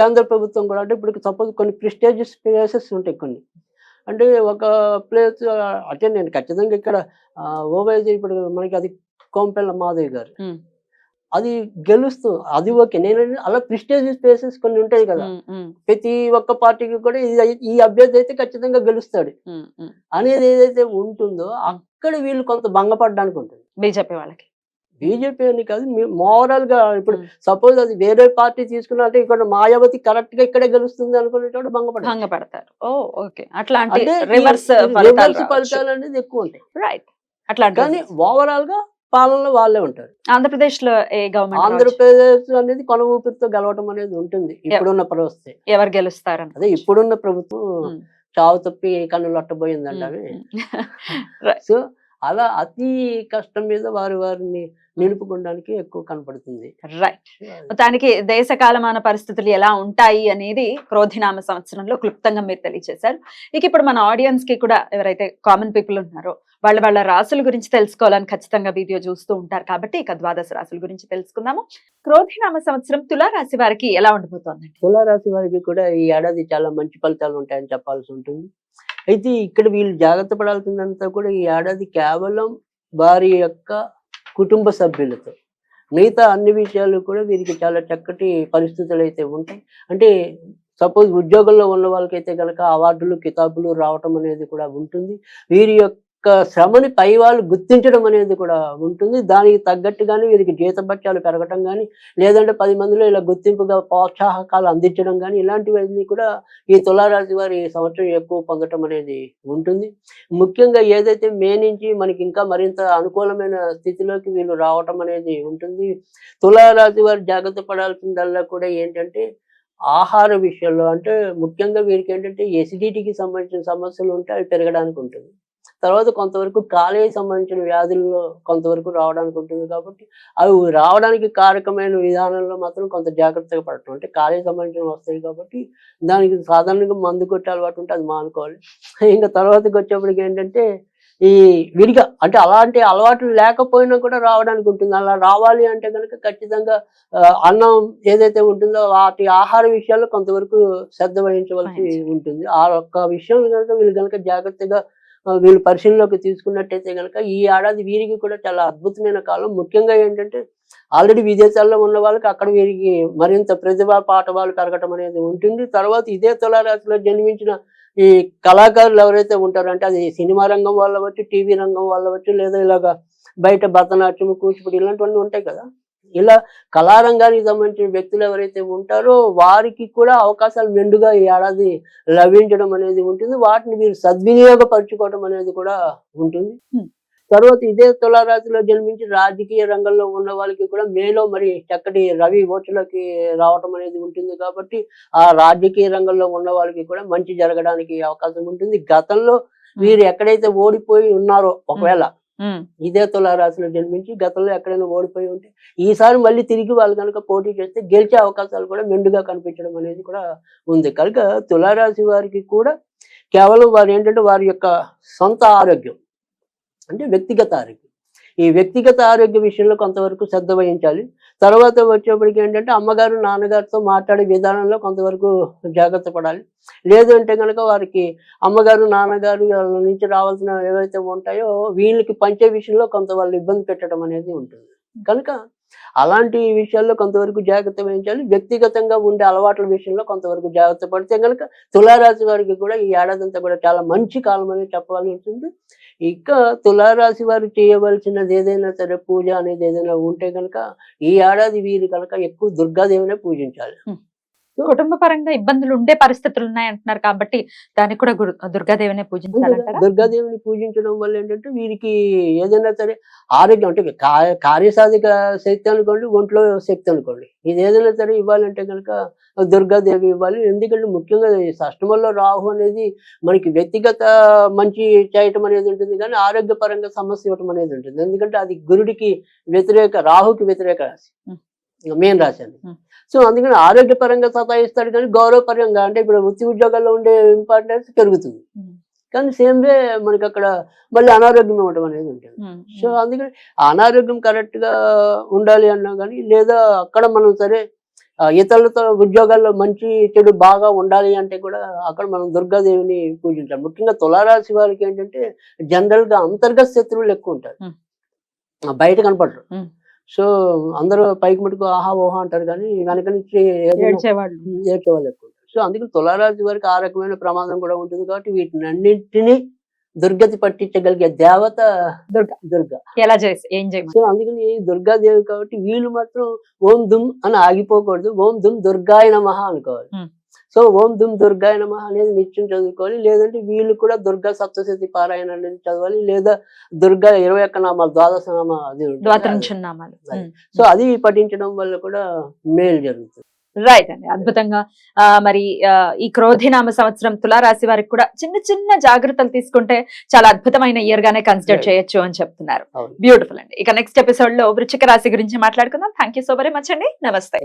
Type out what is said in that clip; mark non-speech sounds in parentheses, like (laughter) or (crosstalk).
కేంద్ర ప్రభుత్వం కూడా అంటే ఇప్పుడు సపోజ్ కొన్ని ప్రిస్టేజియస్ ప్లేసెస్ ఉంటాయి కొన్ని. అంటే ఒక ప్లేస్ అంటే నేను ఖచ్చితంగా ఇక్కడ ఓవైజీ ఇప్పుడు మనకి అది కోంపెల్ల మాధవి గారు. అది గెలుస్తూ అది ఓకే. నేను అలా ప్రిస్టేజియస్ ప్లేసెస్ కొన్ని ఉంటాయి కదా. ప్రతి ఒక్క పార్టీకి కూడా ఇది- ఈ అభ్యర్థి అయితే ఖచ్చితంగా గెలుస్తాడు. అనేది ఏదైతే ఉంటుందో అక్కడ వీళ్ళు కొంత భంగపడడానికి ఉంటుంది. బీజేపీ వాళ్ళకి. బీజేపీ అని కాదు మోరల్గా ఇప్పుడు. సపోజ్ అది వేరే పార్టీ తీసుకున్నట్టే ఇక్కడ మాయావతి కరెక్ట్గా ఇక్కడే గెలుస్తుంది అనుకునేటోడు భంగపడాలి భంగపడతారు. ఓ ఓకే. అట్లాంటి రివర్స్ ఫలితాలు అనేది ఎక్కువ ఉంటాయి. రైట్ అట్లాంటి కానీ ఓవరాల్గా పాలనలో వాళ్ళే ఉంటారు. ఆంధ్రప్రదేశ్లో ఏ గవర్నమెంట్ ఆంధ్రప్రదేశ్ అనేది కొన ఊపిరితో గెలవటం అనేది ఉంటుంది. ఇప్పుడున్న పరిస్థితి. ఎవరు గెలుస్తారని. అదే ఇప్పుడున్న ప్రభుత్వం. చావు తప్పి కన్నులు అట్టబోయిందంట అవి (laughs) సో అలా అతి కష్టం మీద వారి వారిని నిలుపుకోవడానికి ఎక్కువ కనపడుతుంది. రైట్ మొత్తానికి దేశ కాలమాన పరిస్థితులు ఎలా ఉంటాయి అనేది క్రోధినామ సంవత్సరంలో క్లుప్తంగా మీరు తెలియజేశారు. ఇక ఇప్పుడు మన ఆడియన్స్కి కూడా ఎవరైతే కామన్ పీపుల్ ఉన్నారో వాళ్ళ వాళ్ళ రాసుల గురించి తెలుసుకోవాలని ఖచ్చితంగా వీడియో చూస్తూ ఉంటారు కాబట్టి ఇక ద్వాదశ రాసుల గురించి తెలుసుకుందాము. క్రోధినామ సంవత్సరం తులా రాశి వారికి ఎలా ఉండబోతోందండి? తులారాశి వారికి కూడా ఈ ఏడాది చాలా మంచి ఫలితాలు ఉంటాయని చెప్పాల్సి ఉంటుంది. అయితే ఇక్కడ వీళ్ళు జాగ్రత్త పడాల్సిందంతా కూడా ఈ ఏడాది కేవలం వారి యొక్క కుటుంబ సభ్యులతో. మిగతా అన్ని విషయాలు కూడా వీరికి చాలా చక్కటి పరిస్థితులు అయితే ఉంటాయి. అంటే సపోజ్ ఉద్యోగంలో ఉన్న వాళ్ళకైతే కనుక అవార్డులు కితాబులు రావటం అనేది కూడా ఉంటుంది. వీరి యొక్క శ్రమని పై వాళ్ళు గుర్తించడం అనేది కూడా ఉంటుంది. దానికి తగ్గట్టుగానే వీరికి జీతభత్యాలు పెరగటం కానీ లేదంటే పది మందిలో ఇలా గుర్తింపుగా ప్రోత్సాహకాలు అందించడం కానీ ఇలాంటివన్నీ కూడా ఈ తులారాశి వారి సంవత్సరం ఎక్కువ పొందటం అనేది ఉంటుంది. ముఖ్యంగా ఏదైతే మే నుంచి మనకి ఇంకా మరింత అనుకూలమైన స్థితిలోకి వీళ్ళు రావటం అనేది ఉంటుంది. తులారాశి వారు జాగ్రత్త పడాల్సిందల్లా కూడా ఏంటంటే ఆహార విషయంలో అంటే ముఖ్యంగా వీరికి ఏంటంటే ఎసిడిటీకి సంబంధించిన సమస్యలు ఉంటే అవి పెరగడానికి ఉంటుంది. తర్వాత కొంతవరకు కాలేయ సంబంధించిన వ్యాధుల్లో కొంతవరకు రావడానికి ఉంటుంది కాబట్టి అవి రావడానికి కారకమైన విధానంలో మాత్రం కొంత జాగ్రత్తగా పడటం. అంటే కాలేయ సంబంధించిన వస్తాయి కాబట్టి దానికి సాధారణంగా మందు కొట్టే అలవాటు ఉంటే అది మానుకోవాలి. ఇంకా తర్వాతకి వచ్చేప్పటికి ఏంటంటే ఈ విడిగా అంటే అలాంటి అలవాట్లు లేకపోయినా కూడా రావడానికి ఉంటుంది. అలా రావాలి అంటే కనుక ఖచ్చితంగా అన్నం ఏదైతే ఉంటుందో వాటి ఆహార విషయాల్లో కొంతవరకు శ్రద్ధ వహించవలసి. ఉంటుంది. ఆ ఒక్క విషయం కనుక వీళ్ళు కనుక జాగ్రత్తగా వీళ్ళు పరిశీలనలోకి తీసుకున్నట్టయితే కనుక ఈ ఏడాది వీరికి కూడా చాలా అద్భుతమైన కాలం. ముఖ్యంగా ఏంటంటే ఆల్రెడీ విదేశాల్లో ఉన్న వాళ్ళకి అక్కడ వీరికి మరింత ప్రతిభా పాఠవాలు పెరగటం అనేది ఉంటుంది. తర్వాత ఇదే తులారాశిలో జన్మించిన ఈ కళాకారులు ఎవరైతే ఉంటారో అంటే అది సినిమా రంగం వాళ్ళ వచ్చు టీవీ రంగం వాళ్ళ వచ్చు లేదా ఇలాగా బయట భరతనాట్యం కూచిపూడి ఇలాంటివన్నీ ఉంటాయి కదా. ఇలా కళారంగానికి సంబంధించిన వ్యక్తులు ఎవరైతే ఉంటారో వారికి కూడా అవకాశాలు మెండుగా ఈ ఏడాది లభించడం అనేది ఉంటుంది. వాటిని మీరు సద్వినియోగపరచుకోవడం అనేది కూడా ఉంటుంది. తర్వాత ఇదే తులారాశిలో జన్మించి రాజకీయ రంగంలో ఉన్న వాళ్ళకి కూడా మేలో మరి చక్కటి రవి ఓట్లకి రావటం అనేది ఉంటుంది కాబట్టి ఆ రాజకీయ రంగంలో ఉన్న వాళ్ళకి కూడా మంచి జరగడానికి అవకాశం ఉంటుంది. గతంలో వీరు ఎక్కడైతే ఓడిపోయి ఉన్నారో ఒకవేళ ఇదే తులారాశిలో జన్మించి గతంలో ఎక్కడైనా ఓడిపోయి ఉంటే ఈసారి మళ్ళీ తిరిగి వాళ్ళు కనుక పోటీ చేస్తే గెలిచే అవకాశాలు కూడా మెండుగా కనిపించడం అనేది కూడా ఉంది. కనుక తులారాశి వారికి కూడా కేవలం వారు ఏంటంటే వారి యొక్క సొంత ఆరోగ్యం అంటే వ్యక్తిగత ఆరోగ్యం. ఈ వ్యక్తిగత ఆరోగ్య విషయంలో కొంతవరకు శ్రద్ధ వహించాలి. తర్వాత వచ్చేప్పటికి ఏంటంటే అమ్మగారు నాన్నగారితో మాట్లాడే విధానంలో కొంతవరకు జాగ్రత్త పడాలి. లేదు అంటే కనుక వారికి అమ్మగారు నాన్నగారు వాళ్ళ నుంచి రావాల్సిన ఏవైతే ఉంటాయో వీళ్ళకి పంచే విషయంలో కొంత వాళ్ళు ఇబ్బంది పెట్టడం అనేది ఉంటుంది. కనుక అలాంటి విషయాల్లో కొంతవరకు జాగ్రత్త వహించాలి. వ్యక్తిగతంగా ఉండే అలవాట్ల విషయంలో కొంతవరకు జాగ్రత్త పడితే కనుక తులారాశి వారికి కూడా ఈ ఏడాది అంతా కూడా చాలా మంచి కాలం అనేది చెప్పాల్సి ఉంటుంది. ఇక తులారాశి వారు చేయవలసినది ఏదైనా సరే పూజ అనేది ఏదైనా ఉంటే కనుక ఈ ఏడాది వీరు కనుక ఎక్కువ దుర్గాదేవినే పూజించాలి. కుటుంబ పరంగా ఇబ్బందులు ఉండే పరిస్థితులు ఉన్నాయి అంటున్నారు కాబట్టి దానికి కూడా దుర్గాదేవినే పూజించాలంటారా? దుర్గాదేవిని పూజించడం వల్ల ఏంటంటే వీరికి ఏదైనా సరే ఆరోగ్యం అంటే కార్యసాధిక శక్తి అనుకోండి ఒంట్లో శక్తి అనుకోండి. ఇది ఏదైనా సరే ఇవ్వాలంటే కనుక దుర్గాదేవి ఇవ్వాలి. ఎందుకంటే ముఖ్యంగా ఈ షష్టమంలో రాహు అనేది మనకి వ్యక్తిగత మంచి చేయటం అనేది ఉంటుంది కానీ ఆరోగ్యపరంగా సమస్య ఇవ్వటం అనేది ఉంటుంది. ఎందుకంటే అది గురుడికి వ్యతిరేక రాహుకి వ్యతిరేక రాశి. మెయిన్ రాశి అది Hmm. సో అందుకని ఆరోగ్యపరంగా సతాయిస్తాడు కానీ గౌరవపరంగా అంటే ఇప్పుడు వృత్తి ఉద్యోగాల్లో ఉండే ఇంపార్టెన్స్ పెరుగుతుంది Hmm. కానీ సేమ్ వే మనకి అక్కడ మళ్ళీ అనారోగ్యం ఇవ్వడం అనేది ఉంటుంది ఉమ్, సో అందుకని అనారోగ్యం కరెక్ట్గా ఉండాలి అన్నా కానీ లేదా అక్కడ మనం సరే ఇతరులతో ఉద్యోగాల్లో మంచి చెడు బాగా ఉండాలి అంటే కూడా అక్కడ మనం దుర్గాదేవిని పూజించాలి ముఖ్యంగా తులారాశి వారికి ఏంటంటే జనరల్గా అంతర్గత శత్రువులు ఎక్కువ ఉంటారు Hmm. బయట కనపడరు Hmm. సో అందరూ పైకి మటుకు ఆహా ఓహా అంటారు కానీ వెనక నుంచి ఏడ్చేవాళ్ళు ఏడ్చే వాళ్ళు ఎక్కువ. సో అందుకని తులారాశి వారికి ఆ రకమైన ప్రమాదం కూడా ఉంటుంది కాబట్టి వీటిని అన్నింటినీ దుర్గతి పట్టించగలిగే దేవత దుర్గా. దుర్గా ఎలా చేసి ఏం సో అందుకని దుర్గాదేవి కాబట్టి వీళ్ళు మాత్రం ఓం దుమ్ అని ఆగిపోకూడదు ఓం దుమ్ దుర్గాయ నమః అనుకోవాలి. సో ఓం దుమ్ దుర్గాయ నమః అనేది నిత్యం చదువుకోవాలి. లేదంటే వీళ్ళు కూడా దుర్గా సప్తశతి పారాయణ అనేది చదవాలి. లేదా దుర్గా ఇరవై ఒక్క నామాలు ద్వాదశ నామ అది Right. సో అది పఠించడం వల్ల కూడా మేలు జరుగుతుంది. రైట్ అండి. అద్భుతంగా ఆ, మరి ఈ క్రోధినామ సంవత్సరం తులారాశి వారికి కూడా చిన్న చిన్న జాగ్రత్తలు తీసుకుంటే చాలా అద్భుతమైన ఇయర్ గానే కన్సిడర్. చేయొచ్చు అని చెప్తున్నారు. బ్యూటిఫుల్ అండి. ఇక నెక్స్ట్ ఎపిసోడ్లో వృచ్చిక రాశి గురించి మాట్లాడుకుందాం. Thank you so very much అండి. నమస్తే.